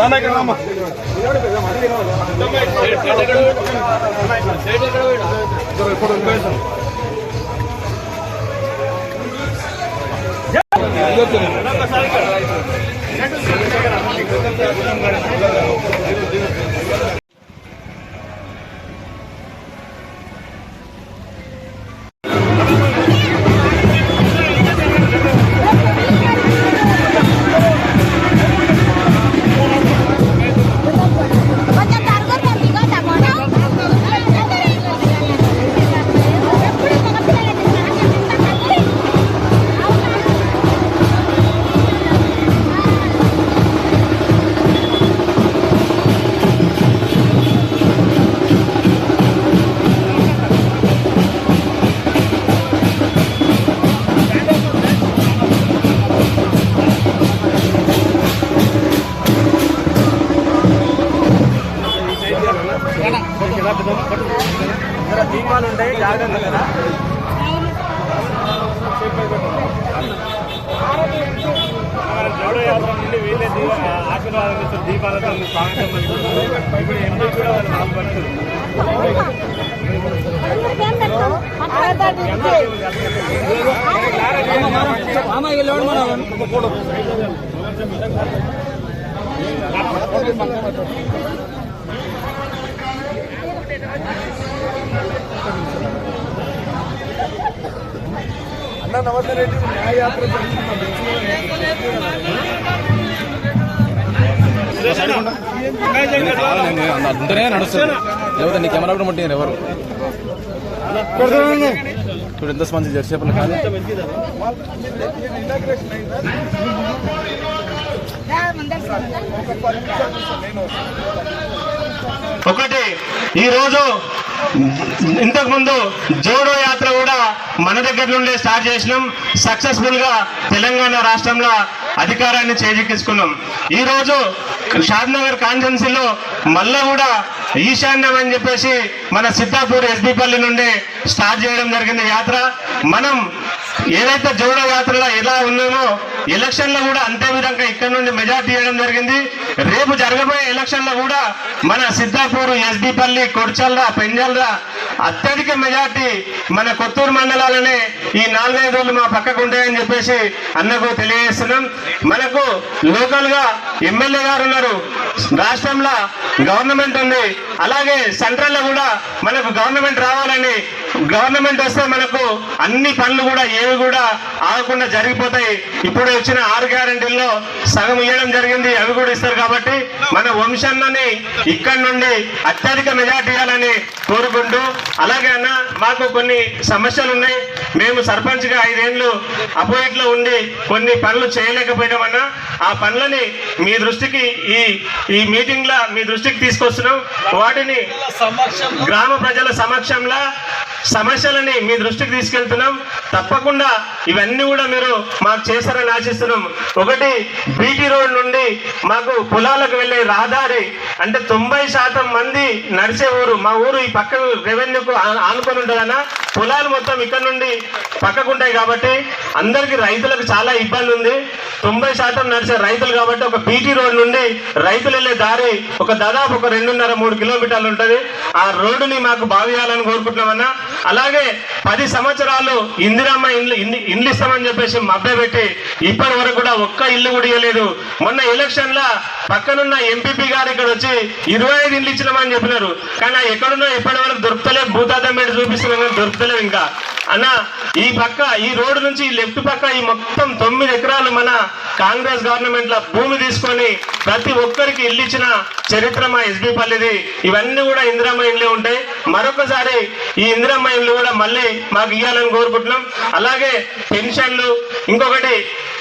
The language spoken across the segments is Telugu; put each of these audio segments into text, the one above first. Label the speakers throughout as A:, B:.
A: ఇక్కడ అన్న నమస్తే రెడ్డి న్యాయయాత్ర
B: అంతనే నడుస్తాను లేకపోతే నీ కెమెరా కూడా ముట్టినారు ఎవరు ఇప్పుడు ఎంత మంది
C: ఒకటి ఈరోజు ఇంతకుముందు జోడో యాత్ర కూడా మన దగ్గర నుండే స్టార్ట్ చేసినాం. సక్సెస్ఫుల్గా తెలంగాణ రాష్ట్రంలో అధికారాన్ని చేజిక్కించుకున్నాం. ఈ రోజు షాద్నగర్ కాన్స్టెన్సీలో మళ్ళా కూడా ఈశాన్యం అని చెప్పేసి మన సిద్ధాపూర్ ఎస్బీపల్లి నుండి స్టార్ట్ చేయడం జరిగింది యాత్ర. మనం ఏదైతే జోడ యాత్రలో ఎలా ఉన్నామో ఎలక్షన్లో కూడా అంతే విధంగా ఇక్కడ నుండి మెజార్టీ ఇవ్వడం జరిగింది. రేపు జరగబోయే ఎలక్షన్లో కూడా మన సిద్ధాపూర్ ఎస్డిపల్లి కొడ్చల్రా పెంజల్రా అత్యధిక మెజార్టీ మన కొత్తూరు మండలాలనే ఈ నాలుగైదు రోజులు మా పక్కకు ఉంటాయని చెప్పేసి అన్నకు తెలియజేస్తున్నాం. మనకు లోకల్గా ఎమ్మెల్యే గారు ఉన్నారు. రాష్ట్రంలో గవర్నమెంట్ ఉంది. అలాగే సెంట్రల్లో కూడా మనకు గవర్నమెంట్ రావాలని గవర్నమెంట్ వస్తే మనకు అన్ని పనులు కూడా ఏవి కూడా ఆగకుండా జరిగిపోతాయి. ఇప్పుడు వచ్చిన ఆరు గ్యారంటీల్లో సగం ఇవ్వడం జరిగింది అవి కూడా ఇస్తారు కాబట్టి మన వంశాన్ని ఇక్కడి నుండి అత్యధిక మెజార్టీ ఇవ్వాలని కోరుకుంటూ అలాగే అన్న మాకు కొన్ని సమస్యలు ఉన్నాయి. మేము సర్పంచ్గా ఐదేళ్ళు అపోజిట్లో ఉండి కొన్ని పనులు చేయలేకపోయినామన్నా ఆ పనులని మీ దృష్టికి ఈ ఈ మీటింగ్ లా మీ దృష్టికి తీసుకొస్తున్నాం. వాటిని గ్రామ ప్రజల సమక్షంలో సమస్యలని మీ దృష్టికి తీసుకెళ్తున్నాం. తప్పకుండా ఇవన్నీ కూడా మీరు మాకు చేస్తారని ఆశిస్తున్నాం. ఒకటి బీటీ రోడ్ నుండి మాకు పొలాలకు వెళ్ళే రహదారి అంటే తొంభై శాతం మంది నడిచే ఊరు మా ఊరు ఈ పక్క రెవెన్యూకు ఆనుకొని ఉంటుందన్న పొలాలు మొత్తం ఇక్కడ నుండి పక్కకు ఉంటాయి కాబట్టి అందరికీ రైతులకు చాలా ఇబ్బంది ఉంది. తొంభై శాతం నడిచే రైతులు కాబట్టి ఒక బీటీ రోడ్ నుండి రైతులు వెళ్ళే దారి ఒక దాదాపు ఒక రెండున్నర మూడు కిలోమీటర్లు ఉంటుంది. ఆ రోడ్డుని మాకు బావియాలని కోరుకుంటున్నామన్నా అలాగే పది సంవత్సరాలు ఇందిరమ్మ ఇండ్లు ఇన్ని- ఇండ్లు ఇస్తామని చెప్పేసి మభ్యపెట్టి ఇప్పటి వరకు కూడా ఒక్క ఇల్లు కూడా ఇవ్వలేదు మొన్న ఎలక్షన్ లా పక్కనున్న ఎంపీపీ గారు ఇక్కడ వచ్చి ఇరవై ఐదు ఇండ్లు ఇచ్చినామని చెప్పినారు. కానీ ఎక్కడున్నా ఇప్పటి వరకు దొరుకుతలేదు భూతాతం పెట్టి చూపిస్తున్నాం కానీ దొరుకుతలేవు ఇంకా. అన్న ఈ పక్క ఈ రోడ్డు నుంచి లెఫ్ట్ పక్క ఈ మొత్తం తొమ్మిది ఎకరాలు మన కాంగ్రెస్ గవర్నమెంట్లో భూమి తీసుకొని ప్రతి ఒక్కరికి ఇల్లు ఇచ్చిన చరిత్ర మా ఎస్బీ పల్లిది. ఇవన్నీ కూడా ఇందిరామయంలో ఉంటాయి. మరొకసారి ఈ ఇందిరామయంలో కూడా మళ్ళీ మాకు ఇవ్వాలని కోరుకుంటున్నాం. అలాగే పెన్షన్లు ఇంకొకటి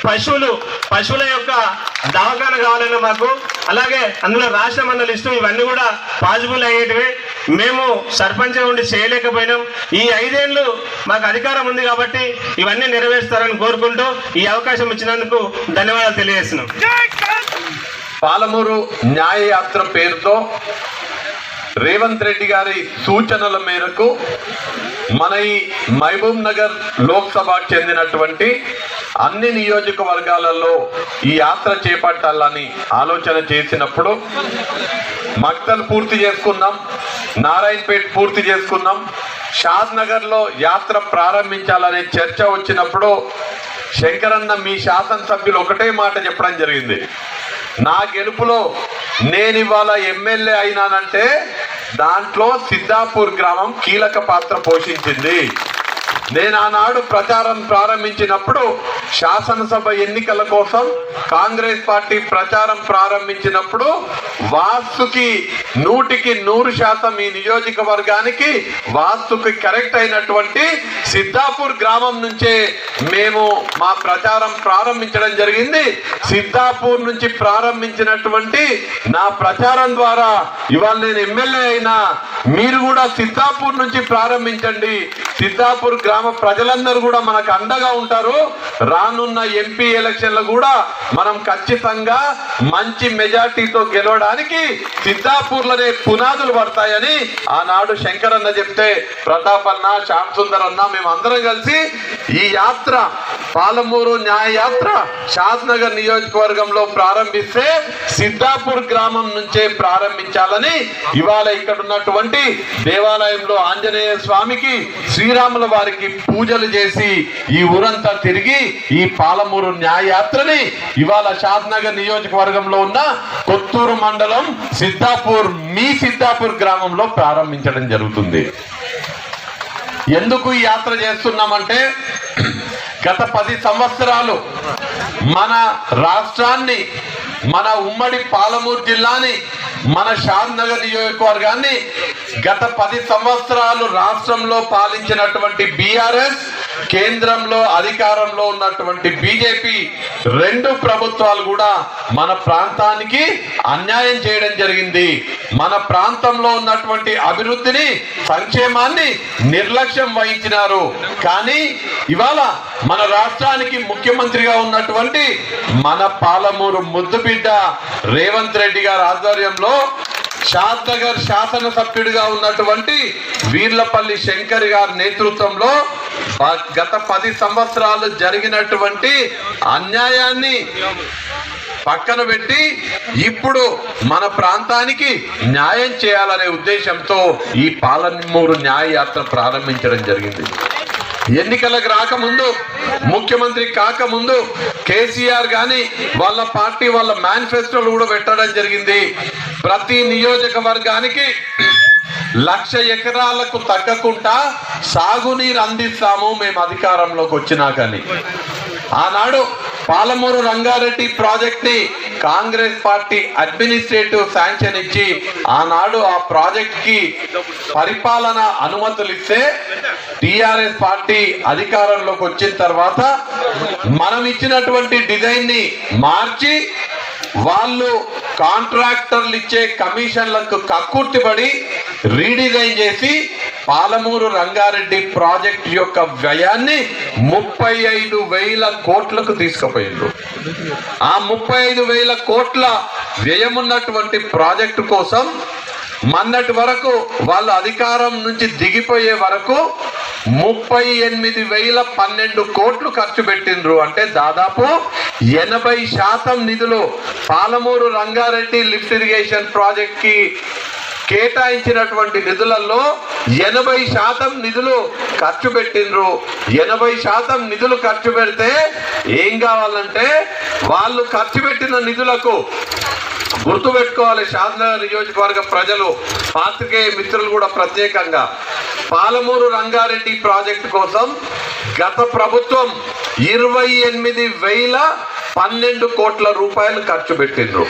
C: పశువులు పశువుల యొక్క దవాఖాన కావాలన్నా మాకు. అలాగే అందులో రాష్ట్రం అన్న లిస్టు ఇవన్నీ కూడా పాజిబుల్ అయ్యేటివి. మేము సర్పంచ్ ఉండి చేయలేకపోయినాం. ఈ ఐదేళ్ళు మాకు అధికారం ఉంది కాబట్టి ఇవన్నీ నెరవేరుస్తారని కోరుకుంటూ ఈ అవకాశం ఇచ్చినందుకు ధన్యవాదాలు తెలియజేస్తున్నాం.
D: పాలమూరు న్యాయయాత్ర పేరుతో రేవంత్ రెడ్డి గారి సూచనల మేరకు మన ఈ మహబూబ్ నగర్ లోక్సభకు చెందినటువంటి అన్ని నియోజకవర్గాలలో ఈ యాత్ర చేపట్టాలని ఆలోచన చేసినప్పుడు మక్తల్ పూర్తి చేసుకున్నాం నారాయణపేట పూర్తి చేసుకున్నాం. షాద్ నగర్లో యాత్ర ప్రారంభించాలనే చర్చ వచ్చినప్పుడు శంకరన్న మీ శాసనసభ్యులు ఒకటే మాట చెప్పడం జరిగింది. నా గెలుపులో నేను ఇవాళ ఎమ్మెల్యే అయినానంటే దాంట్లో సిద్ధాపూర్ గ్రామం కీలక పాత్ర పోషించింది. నేను ఆనాడు ప్రచారం ప్రారంభించినప్పుడు శాసనసభ ఎన్నికల కోసం కాంగ్రెస్ పార్టీ ప్రచారం ప్రారంభించినప్పుడు వాస్తుకి నూటికి నూరు శాతం ఈ నియోజకవర్గానికి వాస్తుకి కరెక్ట్ అయినటువంటి సిద్ధాపూర్ గ్రామం నుంచే మేము మా ప్రచారం ప్రారంభించడం జరిగింది. సిద్ధాపూర్ నుంచి ప్రారంభించినటువంటి నా ప్రచారం ద్వారా ఇవాళ నేను ఎమ్మెల్యే అయినా మీరు కూడా సిద్ధాపూర్ నుంచి ప్రారంభించండి. సిద్ధాపూర్ గ్రామ ప్రజలందరూ కూడా మనకు అండగా ఉంటారు. రానున్న ఎంపీ ఎలక్షన్లు కూడా మనం ఖచ్చితంగా మంచి మెజార్టీతో గెలవడానికి సిద్ధాపూర్లోనే పునాదులు పడతాయని ఆనాడు శంకరన్న చెప్తే ప్రతాప్ అన్న శ్యామ్ సుందర్ అన్న మేము అందరం కలిసి ఈ యాత్ర పాలమూరు న్యాయయాత్ర షాద్నగర్ నియోజకవర్గంలో ప్రారంభిస్తే సిద్ధాపూర్ గ్రామం నుంచే ప్రారంభించాలని ఇవాళ ఇక్కడ ఉన్నటువంటి దేవాలయంలో ఆంజనేయ స్వామికి శ్రీరాముల వారికి పూజలు చేసి ఈ ఊరంతా తిరిగి ఈ పాలమూరు న్యాయయాత్రని ఇవాళ షాద్నగర్ నియోజకవర్గంలో ఉన్న కొత్తూరు మండలం సిద్ధాపూర్ మీ సిద్ధాపూర్ గ్రామంలో ప్రారంభించడం జరుగుతుంది. ఎందుకు ఈ యాత్ర చేస్తున్నామంటే గత పది సంవత్సరాలు మన రాష్ట్రాన్ని మన ఉమ్మడి పాలమూరు జిల్లాని మన షాద్ నగర్ నియోజకవర్గాన్ని గత పది సంవత్సరాలు రాష్ట్రంలో పాలించినటువంటి బీఆర్ఎస్ కేంద్రంలో అధికారంలో ఉన్నటువంటి బీజేపీ రెండు ప్రభుత్వాలు కూడా మన ప్రాంతానికి అన్యాయం చేయడం జరిగింది. మన ప్రాంతంలో ఉన్నటువంటి అభివృద్ధిని సంక్షేమాన్ని నిర్లక్ష్యం వహించినారు. కానీ ఇవాళ మన రాష్ట్రానికి ముఖ్యమంత్రిగా ఉన్నటువంటి మన పాలమూరు ముద్దుబిడ్డ రేవంత్ రెడ్డి గారి ఆధ్వర్యంలో షాద్నగర్ శాసనసభ్యుడిగా ఉన్నటువంటి వీర్లపల్లి శంకర్ గారి నేతృత్వంలో గత పది సంవత్సరాలు జరిగినటువంటి అన్యాయాన్ని పక్కన పెట్టి ఇప్పుడు మన ప్రాంతానికి న్యాయం చేయాలనే ఉద్దేశంతో ఈ పాలమూరు న్యాయ యాత్ర ప్రారంభించడం జరిగింది. ఎన్నికలకు రాకముందు ముఖ్యమంత్రి కాకముందు కేసీఆర్ కానీ వాళ్ళ పార్టీ వాళ్ళ మేనిఫెస్టోలు కూడా పెట్టడం జరిగింది. ప్రతి నియోజకవర్గానికి లక్ష ఎకరాలకు తగ్గకుండా సాగునీరు అందిస్తాము మేము అధికారంలోకి వచ్చినా కానీ. ఆనాడు పాలమూరు రంగారెడ్డి ప్రాజెక్ట్ని కాంగ్రెస్ పార్టీ అడ్మినిస్ట్రేటివ్ శాంక్షన్ ఇచ్చి ఆనాడు ఆ ప్రాజెక్ట్కి పరిపాలన అనుమతులు ఇస్తే టిఆర్ఎస్ పార్టీ అధికారంలోకి వచ్చిన తర్వాత మనం ఇచ్చినటువంటి డిజైన్ని మార్చి వాళ్ళు కాంట్రాక్టర్లు ఇచ్చే కమిషన్లకు కక్కుర్తిపడి రీడిజైన్ చేసి పాలమూరు రంగారెడ్డి ప్రాజెక్ట్ యొక్క వ్యయాన్ని ముప్పై ఐదు వేల కోట్లకు తీసుకుపోయిండ్రు. ఆ ముప్పై ఐదు వేల కోట్ల వ్యయమున్నటువంటి ప్రాజెక్టు కోసం మొన్నటి వరకు వాళ్ళ అధికారం నుంచి దిగిపోయే వరకు ముప్పై ఎనిమిది వేల పన్నెండు కోట్లు ఖర్చు పెట్టిండ్రు. అంటే దాదాపు ఎనభై శాతం నిధులు పాలమూరు రంగారెడ్డి లిఫ్ట్ ఇరిగేషన్ ప్రాజెక్ట్కి కేటాయించినటువంటి నిధులలో ఎనభై శాతం నిధులు ఖర్చు పెట్టిండ్రు. ఎనభై శాతం నిధులు ఖర్చు పెడితే ఏం కావాలంటే వాళ్ళు ఖర్చు పెట్టిన నిధులకు గుర్తుపెట్టుకోవాలి షాద్నగర్ నియోజకవర్గ ప్రజలు పాత్రికేయ మిత్రులు కూడా ప్రత్యేకంగా. పాలమూరు రంగారెడ్డి ప్రాజెక్టు కోసం గత ప్రభుత్వం ఇరవై ఎనిమిది వేల పన్నెండు కోట్ల రూపాయలు ఖర్చు పెట్టిండ్రు.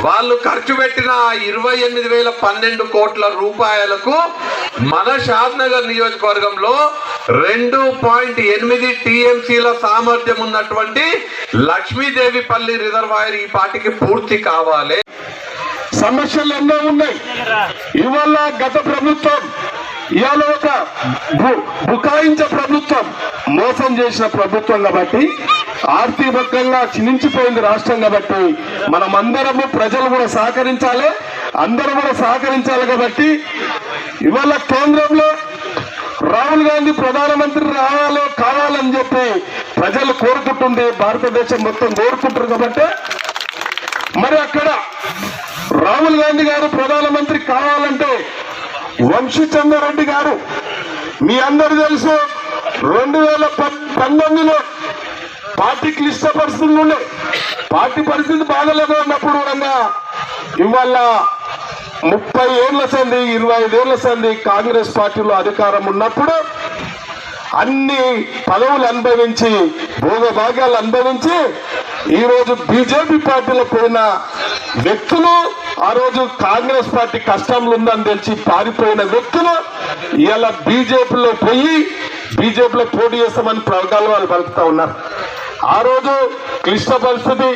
D: వాళ్ళు ఖర్చు పెట్టిన ఇరవై ఎనిమిది వేల పన్నెండు కోట్ల రూపాయలకు మన షాద్నగర్ నియోజకవర్గంలో రెండు పాయింట్ ఎనిమిది టీఎంసీల సామర్థ్యం ఉన్నటువంటి లక్ష్మీదేవిపల్లి రిజర్వాయర్ ఈ పాటికి పూర్తి కావాలి.
E: సమస్యలు ఎన్నో ఉన్నాయి. ఇవాళ గత ప్రభుత్వం ఇవాళ ఒక బుకాయించ ప్రభుత్వం మోసం చేసిన ప్రభుత్వం కాబట్టి ఆర్థికంగా క్షీణించిపోయింది రాష్ట్రం కాబట్టి మనం ప్రజలు కూడా సహకరించాలి అందరూ కూడా సహకరించాలి కాబట్టి ఇవాళ కేంద్రంలో రాహుల్ గాంధీ ప్రధానమంత్రి రావాలో కావాలని చెప్పి ప్రజలు కోరుకుంటుంది భారతదేశం మొత్తం కోరుకుంటారు కాబట్టి మరి అక్కడ రాహుల్ గాంధీ గారు ప్రధానమంత్రి కావాలంటే వంశీచంద్రరెడ్డి గారు. మీ అందరు తెలుసు రెండు వేల పంతొమ్మిదిలో పార్టీ క్లిష్ట పరిస్థితులు ఉండే. పార్టీ పరిస్థితి బాధలేదు అన్నప్పుడు కూడా ఇవాళ ముప్పై ఏళ్ళ సంది ఇరవై ఐదేళ్ళ సంది కాంగ్రెస్ పార్టీలో అధికారం ఉన్నప్పుడు అన్ని పదవులు అనుభవించి భోగభాగ్యాలు అనుభవించి ఈరోజు బీజేపీ పార్టీలో పోయిన వ్యక్తులు ఆ రోజు కాంగ్రెస్ పార్టీ కష్టంలో ఉందని తెలిసి పారిపోయిన వ్యక్తులు ఇలా బీజేపీలో పోయి బీజేపీలో పోటీ చేస్తామని వాళ్ళు పలుకుతా ఉన్నారు. ఆ రోజు క్లిష్ట పరిస్థితి.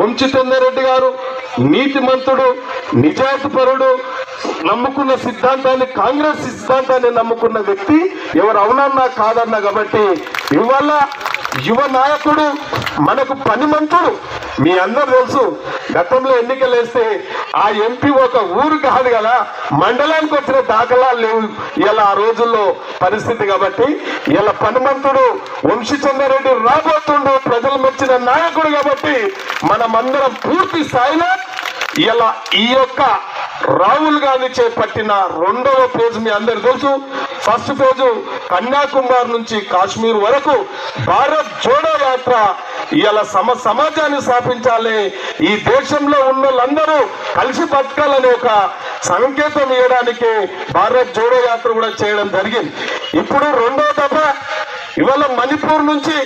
E: వంశీచంద్రరెడ్డి గారు నీతిమంతుడు నిజాయితీపరుడు నమ్ముకున్న సిద్ధాంతాన్ని కాంగ్రెస్ సిద్ధాంతాన్ని నమ్ముకున్న వ్యక్తి ఎవరు అవునన్నా కాదన్నా కాబట్టి ఇవాళ యువ నాయకుడు మనకు పనిమంతుడు మీ అందరు తెలుసు గతంలో ఎన్నికలు వేస్తే ఆ ఎంపీ ఒక ఊరు కాదు కదా మండలానికి వచ్చిన దాఖలాలు లేవు. ఇలా ఆ రోజుల్లో పరిస్థితి కాబట్టి ఇలా పనిమంతుడు వంశీచంద్రరెడ్డి రాబోతుండు ప్రజలు మెచ్చిన నాయకుడు కాబట్టి మనమందరం పూర్తి స్థాయిలో ఇలా ఈ యొక్క రాహుల్ గాంధీ చేపట్టిన రెండవ పేజ్ మీ అందరు తెలుసు. ఫస్ట్ రోజు కన్యాకుమారి నుంచి కాశ్మీర్ వరకు భారత్ జోడో యాత్ర ఇలా సమ సమాజాన్ని స్థాపించాలి. ఈ దేశంలో ఉన్న వాళ్ళందరూ కలిసి బతకాలనే ఒక సంకేతం ఇవ్వడానికి భారత్ జోడో యాత్ర కూడా చేయడం జరిగింది. ఇప్పుడు రెండో దఫ ఇవాళ మణిపూర్ నుంచి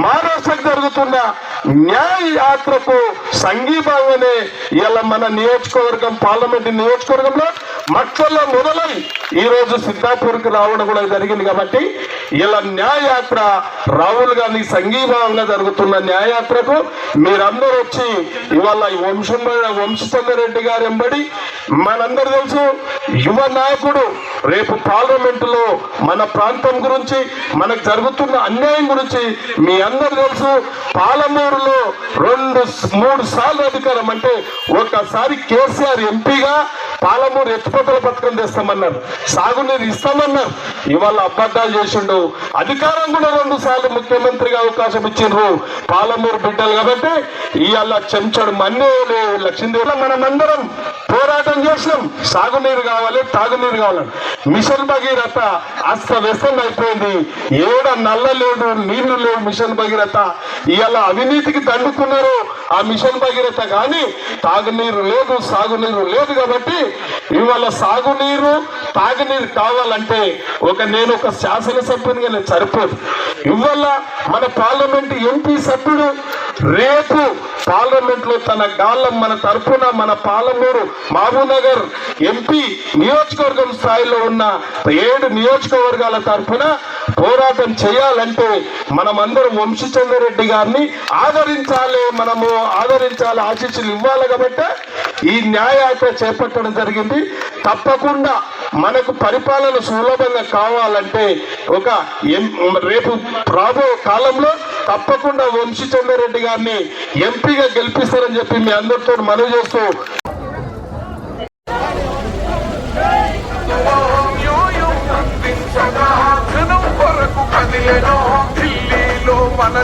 E: మహారాష్ట్రకు జరుగుతున్న న్యాయ యాత్రకు అనే ఇలా మన నియోజకవర్గం పార్లమెంట్ నియోజకవర్గంలో మట్లలో మొదలై ఈ రోజు సిద్ధాపూర్కి రావడం కూడా జరిగింది కాబట్టి ఇలా న్యాయయాత్ర రాహుల్ గాంధీ సంఘీభావంగా జరుగుతున్న న్యాయయాత్రకు మీరందరూ వచ్చి ఇవాళ ఈ వంశం వంశచంద్రరెడ్డి గారు ఎంబడి మనందరూ తెలుసు యువ నాయకుడు రేపు పార్లమెంటులో మన ప్రాంతం గురించి మనకు జరుగుతున్న అన్యాయం గురించి మీ అందరు తెలుసు. పాలమూరులో రెండు మూడు సార్లు అధికారం అంటే ఒకసారి కేసీఆర్ ఎంపీగా పాలమూరు ఎత్తిపోతల పథకం తెస్తామన్నారు. సాగునీరు ఇస్తామన్నారు. ఇవాళ అబద్ధాలు చేసిండు. అధికారం కూడా రెండు సార్లు ముఖ్యమంత్రిగా అవకాశం ఇచ్చిండ్రు పాలమూరు బిడ్డలు కాబట్టి ఇవాళ చెంచడు మన్నే లక్ష్మీదేవి మనమందరం పోరాటం చేసినాం. సాగునీరు కావాలి తాగునీరు కావాలని మిషన్ భగీరథ అస్తవ్యస్తం అయిపోయింది. ఏడ నల్ల లేడు నీళ్ళు లేవు మిషన్ భగీరథ. ఇవాళ అవినీతికి దండుకున్నారు ఆ మిషన్ భగీరథ కానీ తాగునీరు లేదు సాగునీరు లేదు కాబట్టి ఇవాళ సాగునీరు తాగునీరు కావాలంటే ఒక నేను ఒక శాసనసభ్యునిగా నేను సరిపోదు. ఇవాళ మన పార్లమెంట్ ఎంపీ సభ్యుడు రేపు పార్లమెంట్లో తన గాలం మన తరఫున మన పాలమూరు మహబూబ్నగర్ ఎంపీ నియోజకవర్గం స్థాయిలో ఉన్న ఏడు నియోజకవర్గాల తరఫున పోరాటం చేయాలంటే మనమందరం వంశీచంద్రరెడ్డి గారిని ఆదరించాలి మనము ఆదరించాలి ఆశీస్సులు ఇవ్వాలి కాబట్టి ఈ న్యాయయాత్ర చేపట్టడం జరిగింది. తప్పకుండా మనకు పరిపాలన సులభంగా కావాలంటే ఒక రేపు రాబో కాలంలో తప్పకుండా వంశీచంద్రరెడ్డి గారిని ఎంపీగా గెలిపిస్తారని చెప్పి మీ అందరితో మనవి చేస్తూ ఢిల్లీలో మన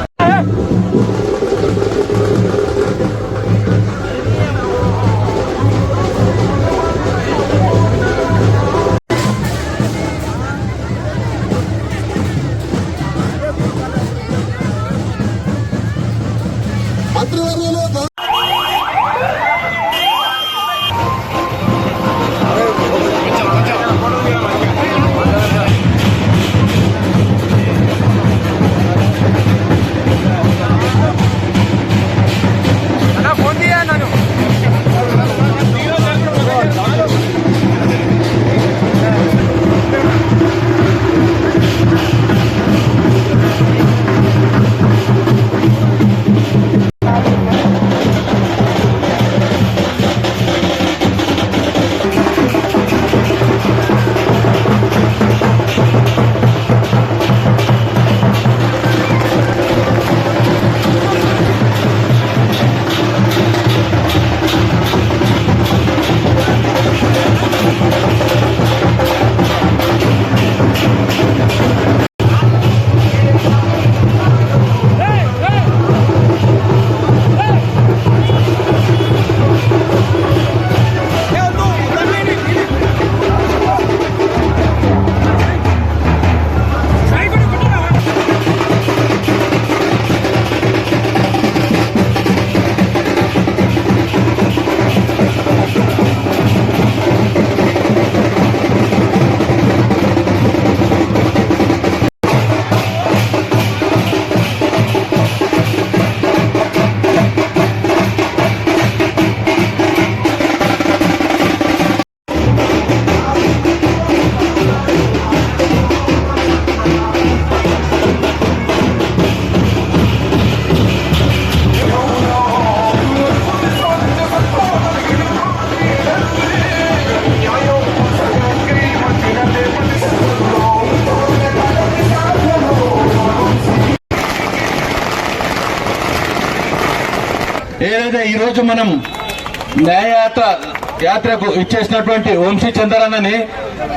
F: ఏదైతే ఈ రోజు మనం న్యాయయాత్ర యాత్రకు ఇచ్చేసినటువంటి వంశీ చంద్రన్నని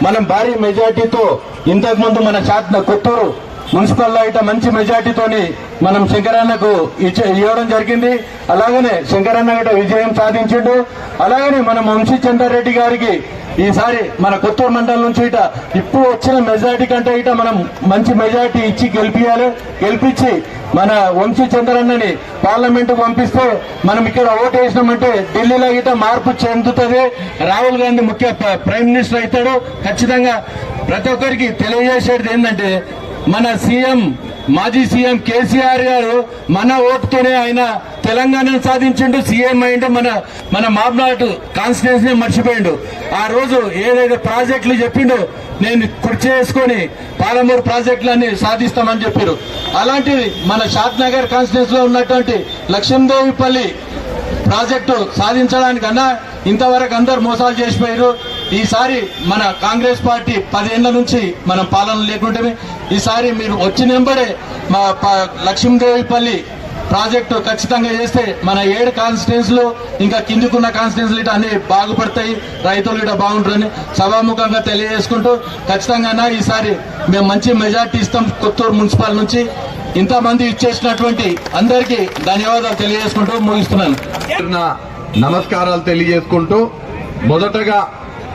F: మనం భారీ మెజార్టీతో ఇంతకు ముందు మన శాసన కొత్తూరు మున్సిపల్లో ఇట మంచి మెజార్టీతోని మనం శంకరన్నకు ఇచ్చే ఇవ్వడం జరిగింది. అలాగనే శంకరన్న గట విజయం సాధించిండు. అలాగనే మనం వంశీ చంద్రారెడ్డి గారికి ఈసారి మన కొత్తూరు మండలం నుంచి ఇట ఇప్పుడు వచ్చిన మెజార్టీ కంటే ఇట మనం మంచి మెజార్టీ ఇచ్చి గెలిపియాలి. గెలిపించి మన వంశీ చంద్రన్నని పార్లమెంట్ పంపిస్తే మనం ఇక్కడ ఓటు వేసినామంటే ఢిల్లీలో గిట మార్పు చెందుతుంది. రాహుల్ గాంధీ ముఖ్య ప్ర- ప్రైమ్ మినిస్టర్ అవుతాడు. ఖచ్చితంగా ప్రతి ఒక్కరికి తెలియజేసేది ఏంటంటే మన సీఎం మాజీ సీఎం కేసీఆర్ గారు మన ఓటుతోనే ఆయన తెలంగాణను సాధించిండు. సీఎం అయిండు మన మన మాబ్నాట్ కాన్స్టిట్యూన్సీ మర్చిపోయిండు. ఆ రోజు ఏదైతే ప్రాజెక్టులు చెప్పిండో నేను కుర్చీ చేసుకొని పాలమూరు ప్రాజెక్టులన్నీ సాధిస్తామని చెప్పారు. అలాంటిది మన షాద్ నగర్ కాన్స్టిట్యూన్సీ లో ఉన్నటువంటి లక్ష్మీదేవిపల్లి ప్రాజెక్టు సాధించడానికన్నా ఇంతవరకు అందరు మోసాలు చేసిపోయారు ఈసారి మన కాంగ్రెస్ పార్టీ పదేళ్ళ నుంచి మనం పాలన లేకుంటే ఈసారి మీరు వచ్చినంబడే మా ప- లక్ష్మీదేవిపల్లి ప్రాజెక్టు ఖచ్చితంగా చేస్తే మన ఏడు కాన్స్టిట్యూన్స్లు ఇంకా కిందికున్న కాన్స్టిట్యూన్స్లు ఇటు అన్ని బాగుపడతాయి రైతులు ఇట బాగుంటారని సభాముఖంగా తెలియజేసుకుంటూ ఖచ్చితంగా ఈసారి మేము మంచి మెజార్టీ ఇస్తాం కొత్తూరు మున్సిపల్ నుంచి. ఇంతమంది ఇచ్చేసినటువంటి అందరికీ ధన్యవాదాలు తెలియజేసుకుంటూ ముగిస్తున్నాను.
D: నా నమస్కారాలు తెలియజేసుకుంటూ మొదటగా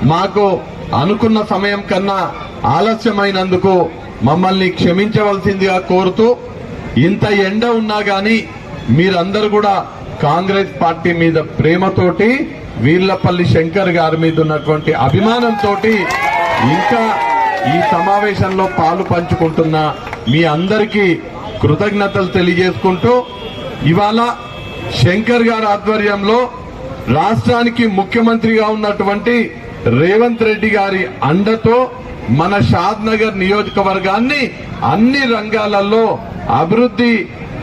D: మాకు అనుకున్న సమయం కన్నా ఆలస్యమైనందుకు మమ్మల్ని క్షమించవలసిందిగా కోరుతూ ఇంత ఎండ ఉన్నా గాని మీరందరూ కూడా కాంగ్రెస్ పార్టీ మీద ప్రేమతోటి వీర్లపల్లి శంకర్ గారి మీద ఉన్నటువంటి అభిమానంతో ఇంకా ఈ సమావేశంలో పాలు పంచుకుంటున్న మీ అందరికీ కృతజ్ఞతలు తెలియజేసుకుంటూ ఇవాళ శంకర్ గారి ఆధ్వర్యంలో రాష్ట్రానికి ముఖ్యమంత్రిగా ఉన్నటువంటి రేవంత్ రెడ్డి గారి అండతో మన షాద్ నగర్ నియోజకవర్గాన్ని అన్ని రంగాలలో అభివృద్ధి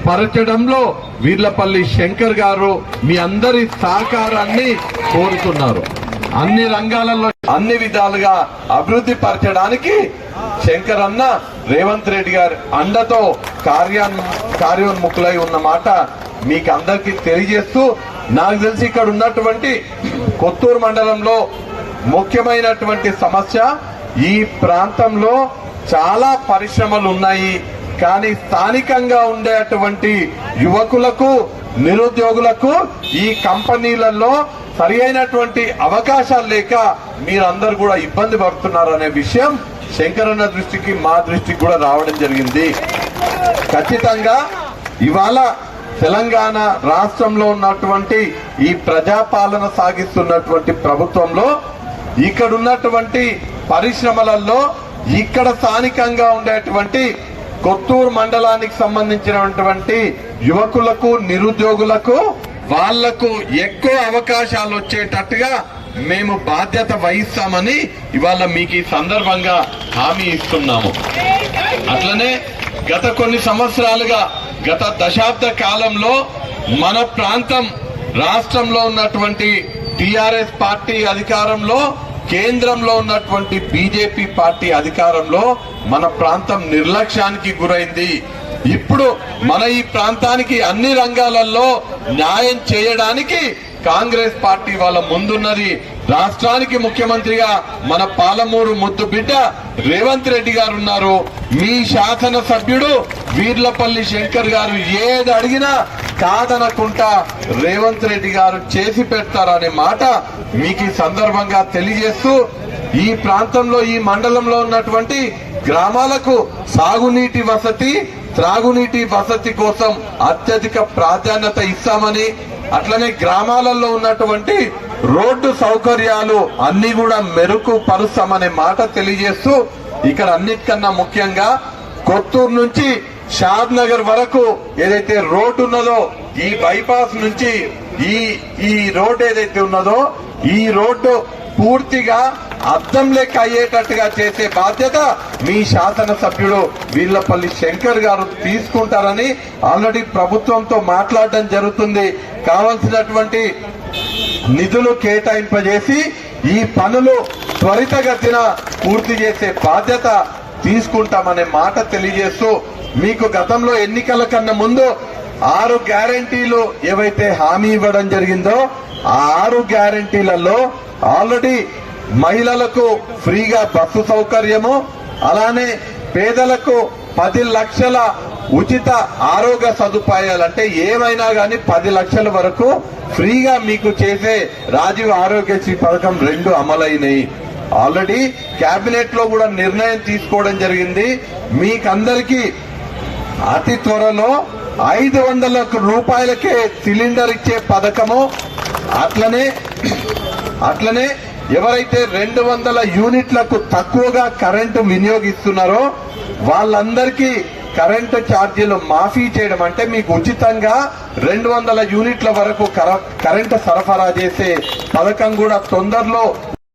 D: పరచడంలో వీర్లపల్లి శంకర్ గారు మీ అందరి సహకారాన్ని కోరుతున్నారు. అన్ని రంగాలలో అన్ని విధాలుగా అభివృద్ధి పరచడానికి శంకర్ అన్న రేవంత్ రెడ్డి గారి అండతో కార్యాన్ కార్యోన్ముఖులై ఉన్న మాట మీకు అందరికీ తెలియజేస్తూ నాకు తెలిసి ఇక్కడ ఉన్నటువంటి కొత్తూరు మండలంలో ముఖ్యమైనటువంటి సమస్య ఈ ప్రాంతంలో చాలా పరిశ్రమలు ఉన్నాయి కానీ స్థానికంగా ఉండేటువంటి యువకులకు నిరుద్యోగులకు ఈ కంపెనీలలో సరి అయినటువంటి అవకాశాలు లేక మీరందరూ కూడా ఇబ్బంది పడుతున్నారు అనే విషయం శంకరన్న దృష్టికి మా దృష్టికి కూడా రావడం జరిగింది. ఖచ్చితంగా ఇవాళ తెలంగాణ రాష్ట్రంలో ఉన్నటువంటి ఈ ప్రజాపాలన సాగిస్తున్నటువంటి ప్రభుత్వంలో ఇక్కడ ఉన్నటువంటి పరిశ్రమలలో ఇక్కడ స్థానికంగా ఉండేటువంటి కొత్తూరు మండలానికి సంబంధించినటువంటి యువకులకు నిరుద్యోగులకు వాళ్ళకు ఎక్కువ అవకాశాలు వచ్చేటట్టుగా మేము బాధ్యత వహిస్తామని ఇవాళ మీకు ఈ సందర్భంగా హామీ ఇస్తున్నాము. అట్లనే గత కొన్ని సంవత్సరాలుగా గత దశాబ్ద కాలంలో మన ప్రాంతం రాష్ట్రంలో ఉన్నటువంటి టిఆర్ఎస్ పార్టీ అధికారంలో కేంద్రంలో ఉన్నటువంటి బీజేపీ పార్టీ అధికారంలో మన ప్రాంతం నిర్లక్ష్యానికి గురైంది. ఇప్పుడు మన ఈ ప్రాంతానికి అన్ని రంగాలలో న్యాయం చేయడానికి కాంగ్రెస్ పార్టీ వాళ్ళ ముందున్నది. రాష్ట్రానికి ముఖ్యమంత్రిగా మన పాలమూరు ముద్దు బిడ్డ రేవంత్ రెడ్డి గారు ఉన్నారు మీ శాసన సభ్యుడు వీర్లపల్లి శంకర్ గారు ఏది అడిగినా కాదనకుండా రేవంత్ రెడ్డి గారు చేసి పెడతారనే మాట మీకు ఈ సందర్భంగా తెలియజేస్తూ ఈ ప్రాంతంలో ఈ మండలంలో ఉన్నటువంటి గ్రామాలకు సాగునీటి వసతి త్రాగునీటి వసతి కోసం అత్యధిక ప్రాధాన్యత ఇస్తామని అట్లనే గ్రామాలలో ఉన్నటువంటి రోడ్డు సౌకర్యాలు అన్ని కూడా మెరుగు పరుస్తామనే మాట తెలియజేస్తూ ఇక్కడ అన్నిటికన్నా ముఖ్యంగా కొత్తూరు నుంచి షాద్ నగర్ వరకు ఏదైతే రోడ్డు ఉన్నదో ఈ బైపాస్ నుంచి ఈ ఈ రోడ్డు ఏదైతే ఉన్నదో ఈ రోడ్డు పూర్తిగా అర్థం లెక్క అయ్యేటట్టుగా చేసే బాధ్యత మీ శాసన సభ్యుడు వీళ్ళపల్లి శంకర్ గారు తీసుకుంటారని ఆల్రెడీ ప్రభుత్వంతో మాట్లాడడం జరుగుతుంది. కావలసినటువంటి నిధులు కేటాయింపజేసి ఈ పనులు త్వరితగతిన పూర్తి చేసే బాధ్యత తీసుకుంటామనే మాట తెలియజేస్తూ మీకు గతంలో ఎన్నికల కన్నా ముందు ఆరు గ్యారంటీలు ఏవైతే హామీ ఇవ్వడం జరిగిందో ఆ ఆరు గ్యారంటీలలో ఆల్రెడీ మహిళలకు ఫ్రీగా బస్సు సౌకర్యము అలానే పేదలకు పది లక్షల ఉచిత ఆరోగ్య సదుపాయాలు అంటే ఏమైనా కానీ పది లక్షల వరకు ఫ్రీగా మీకు చేసే రాజీవ్ ఆరోగ్యశ్రీ పథకం రెండు అమలైనవి ఆల్రెడీ కేబినెట్లో కూడా నిర్ణయం తీసుకోవడం జరిగింది. మీకందరికీ అతి త్వరలో ఐదు వందల రూపాయలకే సిలిండర్ ఇచ్చే పథకము. అట్లనే అట్లనే ఎవరైతే రెండు వందల యూనిట్లకు తక్కువగా కరెంటు వినియోగిస్తున్నారో వాళ్ళందరికీ కరెంటు ఛార్జీలు మాఫీ చేయడం అంటే మీకు ఉచితంగా రెండు వందల యూనిట్ల వరకు కర- కరెంటు సరఫరా చేసే పథకం కూడా తొందరలో